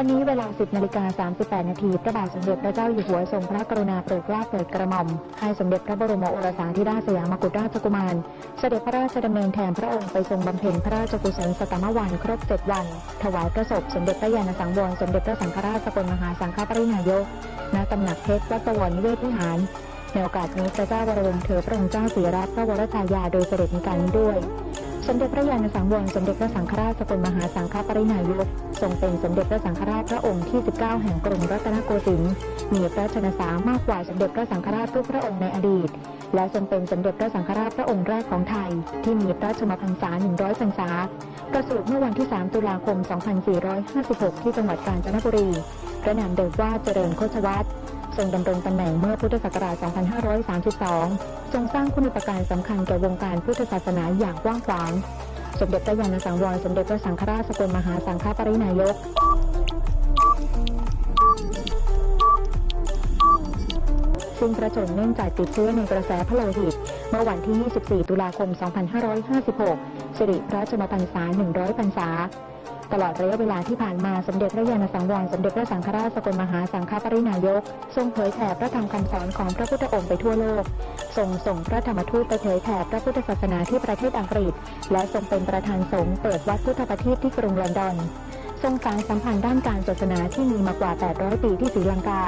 ันนี้เวลา 10นาฬิกา38 นาทีพระบาทสมเด็จพระเจ้าอยู่หัวทรงพระกรุณาโปรดเกล้าโปรดกระหม่อม ให้สมเด็จพระบรมโอรสาธิราชสยามกุฎราชกุมาร เสด็จพระราชดำเนินแทนพระองค์ไปทรงบำเพ็ญพระราชกุศลสตมวันครบเจ็ดวัน ถวายพระศพสมเด็จพระยาณสังวรสมเด็จพระสังฆราชสกลมหาสังฆปรินายกณตำหนักเพชรวัดสวรนิเวศวิหารในโอกาสนี้พระเจ้าวรวงเธอพระองค์เจ้าสีรัตน์พระวรชายาโดยเสด็จในการนี้ด้วย สมเด็จพระยาณสังวรสมเด็จพระสังฆราชสกลมหาสังฆปรินายกทรงเป็นสมเด็จพระสังฆราชพระองค์ที่ 19 แห่งกรุงรัตนโกสินทร์มีพระชนสามากกว่าสมเด็จพระสังฆราชทุกพระองค์ในอดีต และทรงเป็นสมเด็จพระสังฆราชพระองค์แรกของไทย ที่มีพระชนมพรรษา 100 พรรษาประสูติเมื่อวันที่ 3 ตุลาคม 2456 ที่จังหวัดกาญจนบุรีพระนามเดิมว่าเจริญโคชวัตร ทรงดำรงตำแหน่งเมื่อพุทธศักราช 2532 ทรงสร้างคุณูปการสำคัญแก่วงการพุทธศาสนาอย่างกว้างขวาง สมเด็จพระยาณสังวรสมเด็จพระสังฆราชสกลมหาสังฆปรินายกซึ่งพระชนม์เนื่องจากติดเชื้อในกระแสพระโลหิต เมื่อวันที่ 24 ตุลาคม 2556 สิริพระชนมพรรษา 100 พรรษา ตลอดระยะเวลาที่ผ่านมาสมเด็จพระยาณสังวรสมเด็จพระสังฆราชสกลมหาสังฆปรินายก ทรงเผยแผ่พระธรรมคำสอนของพระพุทธองค์ไปทั่วโลกทรงส่งพระธรรมทูตไปเผยแผ่พระพุทธศาสนาที่ประเทศอังกฤษ และทรงเป็นประธานสงฆ์เปิดวัดพุทธประทีปที่กรุงลอนดอนทรงสารสัมพันธ์ด้านการศาสนาที่มีมากว่า 800 ปีที่ศรีลังกา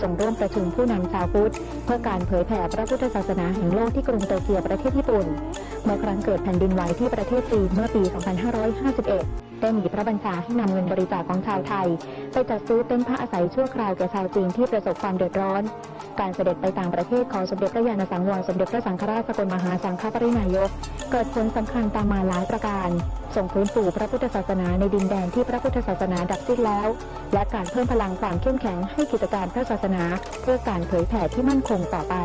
ทรงร่วมประชุมผู้นำชาวพุทธ เพื่อการเผยแผ่พระพุทธศาสนาแห่งโลกที่กรุงโตเกียวประเทศญี่ปุ่น เมื่อครั้งเกิดแผ่นดินไหวที่ประเทศจีนเมื่อปี 2551 ได้มีพระบัญชาให้นำเงินบริจาคของชาวไทย ไปจัดซื้อเต็นท์ผ้าอาศัยชั่วคราวแก่ชาวจีนที่ประสบความเดือดร้อน การเสด็จไปต่างประเทศของสมเด็จพระยาณสังวรสมเด็จพระสังฆราชสกลมหาสังฆปรินายก เกิดผลสำคัญตามมาหลายประการส่งพื้นฟูพระพุทธศาสนาในดินแดนที่พระพุทธศาสนาดับสิ้นแล้ว และการเพิ่มพลังความเข้มแข็งให้กิจการพระศาสนา เพื่อการเผยแผ่ที่มั่นคงต่อไป